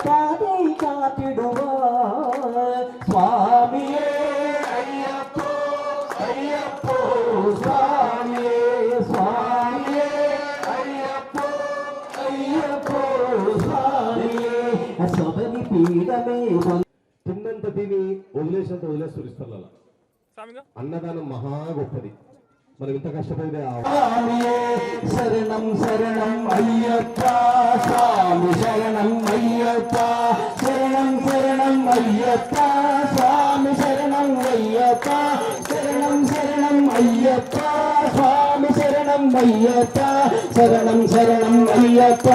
కాని కాపిడువా స్వామియే అయ్యప్పో అయ్యప్పో స్వామియే స్వామియే అయ్యప్పో అయ్యప్పో స్వామియే. సబని పీడమే తిన్నంత తిని వదిలేసినంత ఇస్తారు అన్నదానం మహా గొప్పది. మనం ఇంత కష్టపడితే ఆ స్వామియే శరణం శరణం అయ్యప్ప స్వామి శరణం అయ్యప్ప శరణం శరణం అయ్యప్ప స్వామి శరణం అయ్యప్ప శరణం శరణం అయ్యప్ప స్వామి శరణం అయ్యప్ప శరణం శరణం అయ్యప్ప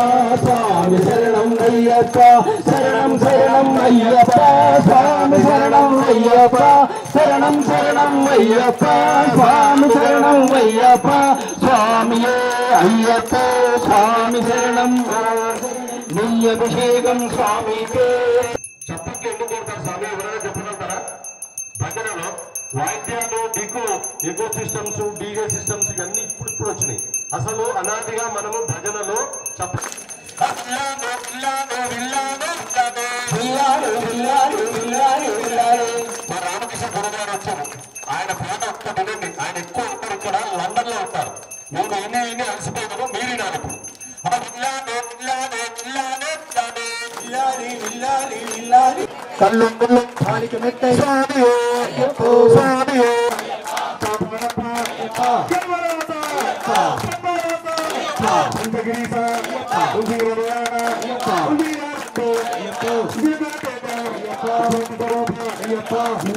స్వామి శరణం అయ్యప్ప శరణం శరణం అయ్యప్ప స్వామి శరణం అయ్యప్ప శరణం శరణం అయ్యప్ప స్వామి శరణం అయ్యప్ప స్వామియే అయ్యప్ప స్వామి శరణం. నీ అభిషేకం స్వామికే. చప్పట్లు ఎందుకు కొడతారు స్వామి? ఎవరైనా చెప్పగలుగుతారా భజనలో వాయిద్యాలు disco echo systems DJ systems ఇవన్నీ ఇప్పుడు ఇప్పుడు వచ్చినాయి. అసలు అనాదిగా మనము భజనలో చప్ప మా రామకృష్ణ గురుగారు వచ్చారు ఆయన పాట ఒక్కటి ఆయన ఎక్కువ ఉంటారు ఇక్కడ లండన్లో ఉంటారు నేను ఎన్ని ఎన్ని అలసిపోయినాను మీరు నాకు కళ్ళు కాలికి మెట్టై సామియో సామియో సామియో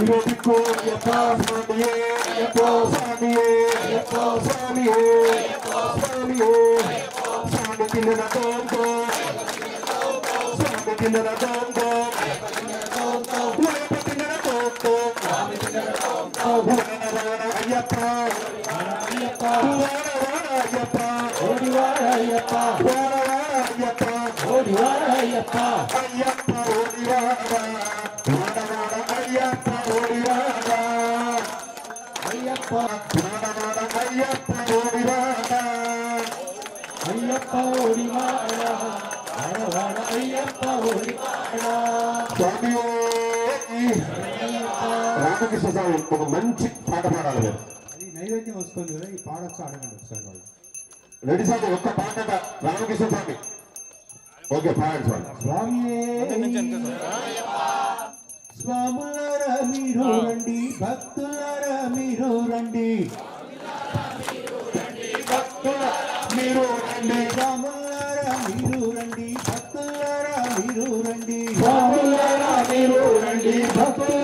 எப்போ எப்போ சாமியே எப்போ சாமியே எப்போ சாமியே சாமியே சாமி கிண்ணன தோம்போ சாமி கிண்ணன தோம்போ உழைப்பு கிண்ணன தோம்போ உரண வரண ஐயப்பா ஐயப்பா உரண வரண ஐயப்பா ஓடி வார ஐயப்பா வர வர ஐயப்பா ஓடி வார ஐயப்பா ஐயப்பா అయ్యప్ప అయ్యప్ప ఓడివాడ ఆడవాడ అయ్యప్ప ఓడివాడ రామకృష్ణ స్వామి ఒక మంచి పాట పాడాలి మీరు అది నైవేద్యం వస్తుంది కదా ఈ పాడొచ్చు అడగండి ఒకసారి వాళ్ళు రెడ్డి స్వామి. ఒక్క పాట రామకృష్ణ స్వామి. ఓకే పాడండి స్వామి స్వామి స్వాములారా మీరు రండి. భక్తులారా మీరు రండి. మీరు రండి. స్వాములారా మీరు రండి. భక్తులారా మీరు రండి. స్వాములారా మీరు రండి. భక్తులారా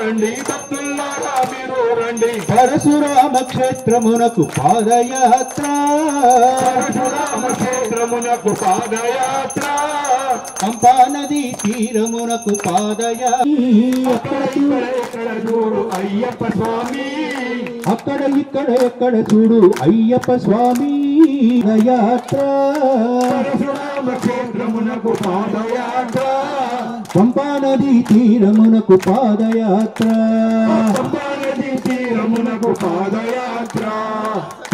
రండి. భక్తులారా మీరు రండి. పరశురామ క్షేత్రమునకు పాదయాత్ర. పరశురామ క్షేత్రమునకు పాదయాత్ర పంపా నది తీరమునకు పాదయాత్ర చూడు అయ్యప్ప స్వామి. అక్కడ ఇక్కడ ఎక్కడ చూడు అయ్యప్ప స్వామి. యాత్ర పరశురామ క్షేత్రమునకు పాదయాత్ర. పంపా నది తీరమునకు పాదయాత్ర. పంపానది తీరమునకు పాదయాత్ర.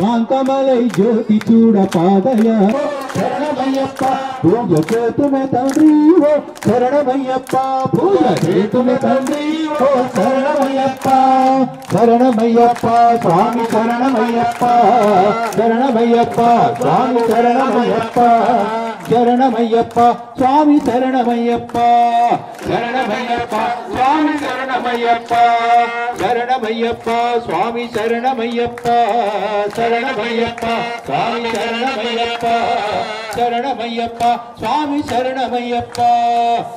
కాంతమలై జ్యోతి చూడ పాదయాత్ర. పూజ చేతుమే తండ్రి ఓ శరణమయ్యప్ప. పూజ చేతుమే తండ్రి ఓ శరణమయ్యప్ప. శరణమయ్యప్ప స్వామి శరణమయ్యప్ప. శరణమయ్యప్ప స్వామి శరణమయ్యప్ప. சரணமையப்பா சுவாமி சரணமையப்பா. சரணமையப்பா சுவாமி சரணமையப்பா. சரணமையப்பா சுவாமி சரணமையப்பா. சரணமையப்பா சுவாமி சரணமையப்பா. சரணமையப்பா சுவாமி சரணமையப்பா.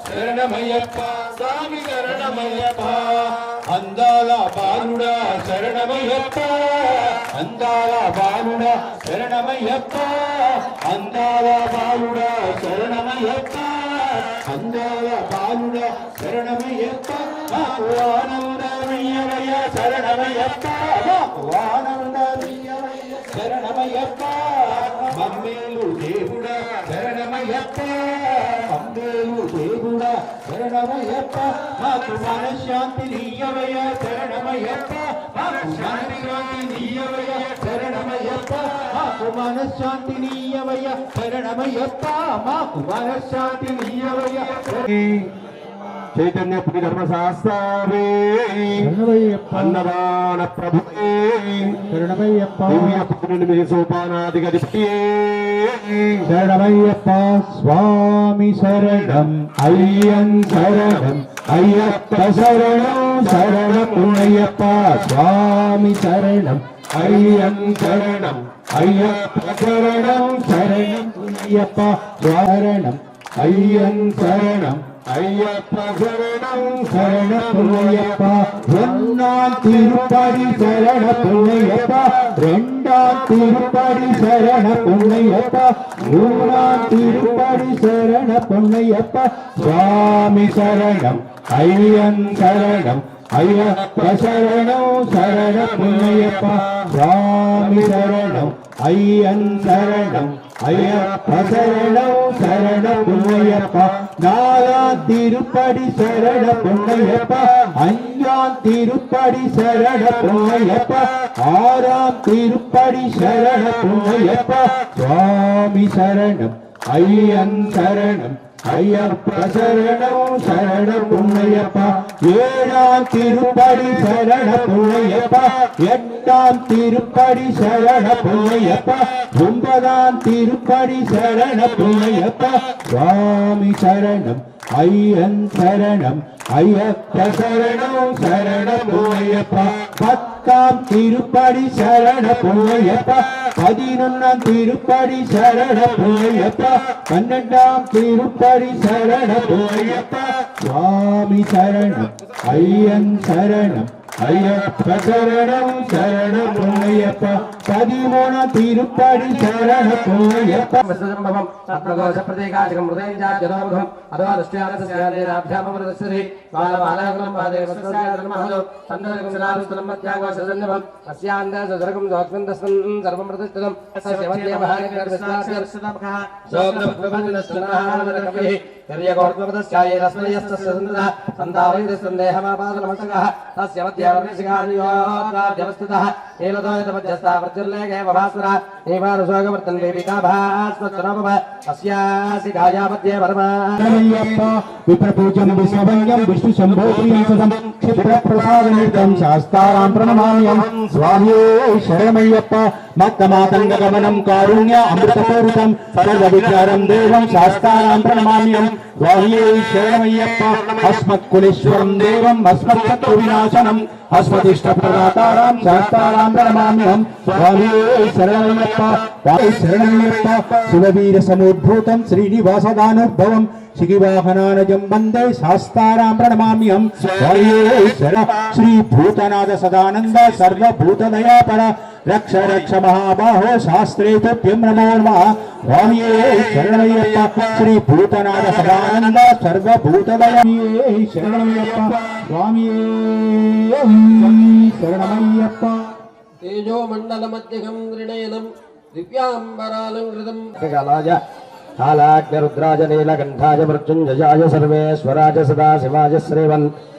சரணமையப்பா சுவாமி சரணமையப்பா. அந்தாலா பாருடா. சரணமையப்பா அந்தாரா பாலுடா சரணமையப்பா அந்தாரா பாலுடா சரணமையப்பா அந்தாரா பாலுடா சரணமையப்பா வானந்தமையவைய சரணமையப்பா வானந்தமையவைய சரணமையப்பா மம்மேலு தேவுடா சரணமையப்பா மம்மேலு தேவு శరణమయ్యప్ప మాకు మనశ్శాంతి నీయవయ్య శరణమయ్యప్ప మాకు మనశ్శాంతి నీయవయ్య శరణమయ్యప్ప మాకు మనశ్శాంతి నీయవయ్య శరణమయ్యప్ప మాకు మనశ్శాంతి నీయవయ్య చైతన్య పురి ధర్మ శాస్త్రావే శరణమయ్యప్ప. అన్నదాన ప్రభువే శరణమయ్యప్ప. దివ్య పుత్రుని సోపానాధిగతి శరణమయ్యప్ప స్వామి శరణం అయ్యన్ శరణం అయ్యప్ప శరణం శరణమయ్యప్ప స్వామి శరణం అయ్యన్ శరణం అయ్యప్ప శరణం శరణం అయ్యప్ప శరణం అయ్యన్ శరణం ஐயப்ப சரணம் சரணபுயப்பா ஒன்னாம் திருப்பதி சரண புண்ணையப்பா ரெண்டாம் திருப்பதி சரண புண்ணையப்பா மூணாம் திருப்பதி சரண புண்ணையப்பா சுவாமி சரணம் ஐயன் சரணம் ஐயப்ப சரணம் சரண புண்ணையப்பா சுவாமி சரணம் ஐயன் சரணம் ஐயப்ப சரணம் சரண புள்ளையப்ப நாலாம் திருப்படி சரண புள்ளையப்ப அஞ்சாம் திருப்படி சரண புள்ளையப்ப ஆறாம் திருப்படி சரண புள்ளையப்ப சுவாமி சரணம் ஐயன் சரணம் ஐயப்ப சரணம் சரண புண்ணையப்பா. ஏழாம் திருப்படி சரண புண்ணையப்பா. எட்டாம் திருப்படி சரண புண்ணையப்பா. ஒன்பதாம் திருப்படி சரண புண்ணையப்பா. சுவாமி சரணம் ஐயன் சரணம் ஐயப்ப சரணம் சரண புண்ணையப்பா. பத்தாம் திருப்படி சரண போயப்பா பதினொன்னாம் திருப்படி சரண போயப்பா பன்னெண்டாம் திருப்படி சரண போயப்பா சுவாமி சரணம் ஐயன் சரணம் ஐயப்ப சரணம் சரண போயப்பா కవిమోణ తిరుపడి శరణ పోయప్ప విశ్వసంభవం సత్ప్రదోష ప్రతీకాశకం హృదయం జాగ్రత్తోముఖం అథవా దృష్ట్యానస్యాభ్యామృతశ్రీ బాలబాలకులం పాదే వస్త్రమహలో సందర్కం శిలారుస్తులం మధ్యాగోషజన్యవం అస్యాందర్కం దోక్తం దస్వం సర్వం ప్రతిష్ఠితం సందేహమాపాదనమసగ విప్రపూజం విశ్వభంగం విష్ణు శాస్తారాం ప్రణమామ్యం శరణమయ్యప్ప మత్తమాతంగ గమనం కారుణ్య అమృతపూరితం సర్వ విచారం దేవం శాస్తారాం ప్రణమామ్యం స్వామి శరణమయ్యప్ప అస్మత్కులేశ్వరం దేవం అస్మత్శత్రు వినాశనం అస్మదిష్ట ప్రదాతారాం శాస్తారాం ప్రణమామ్యం స్వామి శరణమయ్యప్ప స్వామి శరణమయ్యప్ప శివవీర సముద్భూతం శ్రీనివాసదానుద్భవం శిగివాహనానజం వందే శాస్తారాం ప్రణమామ్యం స్వామి శర శ్రీ భూతనాథ సదానంద సర్వభూతదయాపర రక్ష రక్ష మహాబాహో శాస్త్రే తుభ్యం నమో నమః స్వామి శరణమయ్యప్ప శ్రీ భూతనాథ సదానంద సర్వభూతదయే శరణమయ్యప్ప శరణమయ్యప్ప. తేజోమండలమధ్యగం గృణయనం దివ్యాంబరాలంకృతం. కాలాయ కాలాగ్నిరుద్రాజ నీలకంఠాయ మృత్యుంజయాయ సర్వేశ్వరాజ సదాశివాయ శ్రీవన్.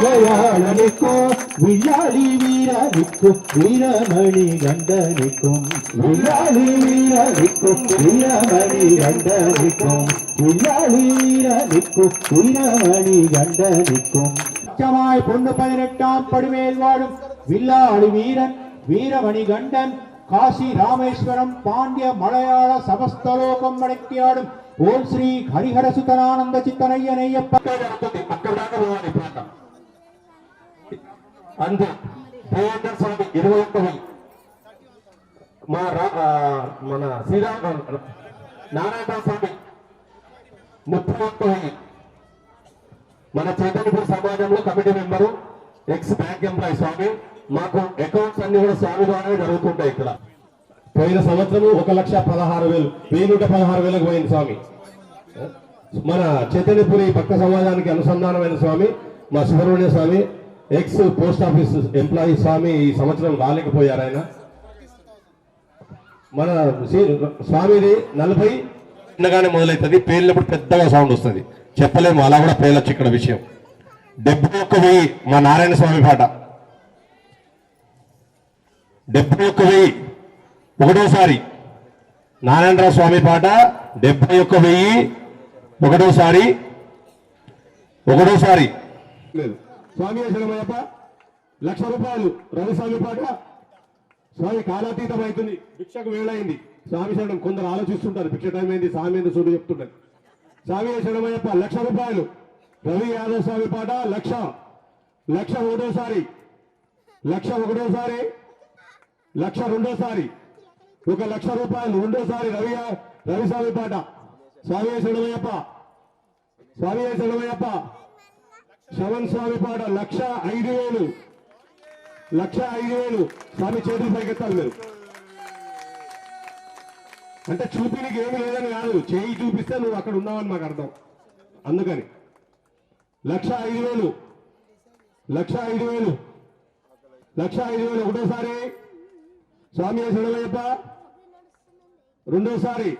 தயாளனுக்கும் விழாளி வீரனுக்கும் வீரமணி கண்டனுக்கும் விழாளி வீரனுக்கும் வீரமணி கண்டனுக்கும் விழாளி வீரனுக்கும் வீரமணி கண்டனுக்கும் உச்சமாய் பொண்ணு பதினெட்டாம் படுமேல் வாழும் வில்லாளி வீரன் வீரமணி கண்டன் காசி ராமேஸ்வரம் பாண்டிய மலையாள சமஸ்தலோகம் வணக்கியாடும் ஓம் ஸ்ரீ ஹரிஹரசுதனானந்த சித்தனையனையப்ப மக்கள் అందు దేవేంద్ర స్వామి ఇరవై ఒక్క మా రా- మన శ్రీరామ నారాయణ స్వామి ముప్పై ఒక్క మన చైతన్యపూర్ సమాజంలో committee member ex bank employee స్వామి మాకు అకౌంట్స్ అన్ని కూడా స్వామి ద్వారానే జరుగుతుంటాయి ఇక్కడ. పోయిన సంవత్సరం ఒక లక్ష పదహారు వేలు వెయ్యి నూట పదహారు వేలకు పోయింది స్వామి. మన చైతన్యపురి భక్త సమాజానికి అనుసంధానమైన స్వామి మా Subrahmanya Swami ex post office employee స్వామి ఈ సంవత్సరం రాలేకపోయారు ఆయన. మన స్వామిది నలభై చిన్నగానే మొదలవుతుంది పేలినప్పుడు పెద్దగా సౌండ్ వస్తుంది. చెప్పలేము అలా కూడా పేలొచ్చు ఇక్కడ విషయం. డెబ్బై ఒక్క వెయ్యి మా నారాయణ స్వామి పాట. డెబ్బై ఒక్క వెయ్యి ఒకటోసారి. నారాయణరావు స్వామి పాట డెబ్బై ఒక్క వెయ్యి ఒకటోసారి. ఒకటోసారి. లేదు. స్వామి శరణమయ్యప్ప లక్ష రూపాయలు రవిస్వామి పాట స్వామి కాలాతీతం అవుతుంది. భిక్షకు వేళైంది స్వామి శరణం కొందరు ఆలోచిస్తుంటారు భిక్ష టైం అయింది స్వామి ఏంది చూడు చెప్తుంటారు. స్వామి శరణమయ్యప్ప లక్ష రూపాయలు. రవి యాదవ్ స్వామి పాట లక్ష. లక్ష ఒకటోసారి. లక్ష ఒకటోసారి. లక్ష రెండోసారి. ఒక లక్ష రూపాయలు రెండోసారి రవి రవిస్వామి పాట. స్వామి శరణమయ్యప్ప స్వామి శరణమయ్యప్ప శవన్ స్వామి పాట లక్ష ఐదు వేలు. లక్ష ఐదు వేలు. స్వామి చేతులు పైకెత్తాలి మీరు. అంటే చూపినికి నీకు ఏమి లేదని కాదు. చేయి చూపిస్తే నువ్వు అక్కడ ఉన్నావని మాకు అర్థం. అందుకని. లక్ష ఐదు వేలు. లక్ష ఐదు వేలు. లక్ష ఐదు వేలు ఒకటోసారి. స్వామి శరణమయ్యప్ప రెండోసారి.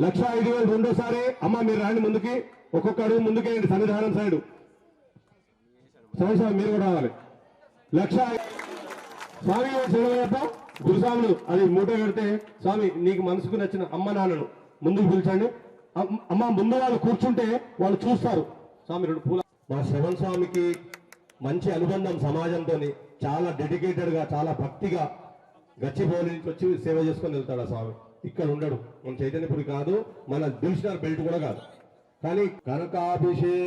లక్ష ఐదు వేలు రెండోసారి. అమ్మ మీరు రాండి ముందుకి. ఒక్కొక్క అడుగు ముందుకేయండి సన్నిధానం సైడు. సమస్య స్వామి మీరు కూడా రావాలి. లక్ష స్వామి శరణమయ్యప్ప గురుస్వాములు అది మూట కడితే స్వామి నీకు మనసుకు నచ్చిన అమ్మ నాన్నను ముందుకు పిలిచండి. అమ్మ ముందు వాళ్ళు కూర్చుంటే వాళ్ళు చూస్తారు. స్వామి రెండు పూల మా శ్రవణ్ స్వామికి మంచి అనుబంధం సమాజంతో చాలా డెడికేటెడ్గా చాలా భక్తిగా గచ్చిబౌలి నుంచి వచ్చి సేవ చేసుకొని వెళ్తాడు ఆ స్వామి? ఇక్కడ ఉండడు. మన చైతన్యపురి కాదు మన దిల్షనర్ బెల్ట్ కూడా కాదు. కానీ కనకాభిషేక్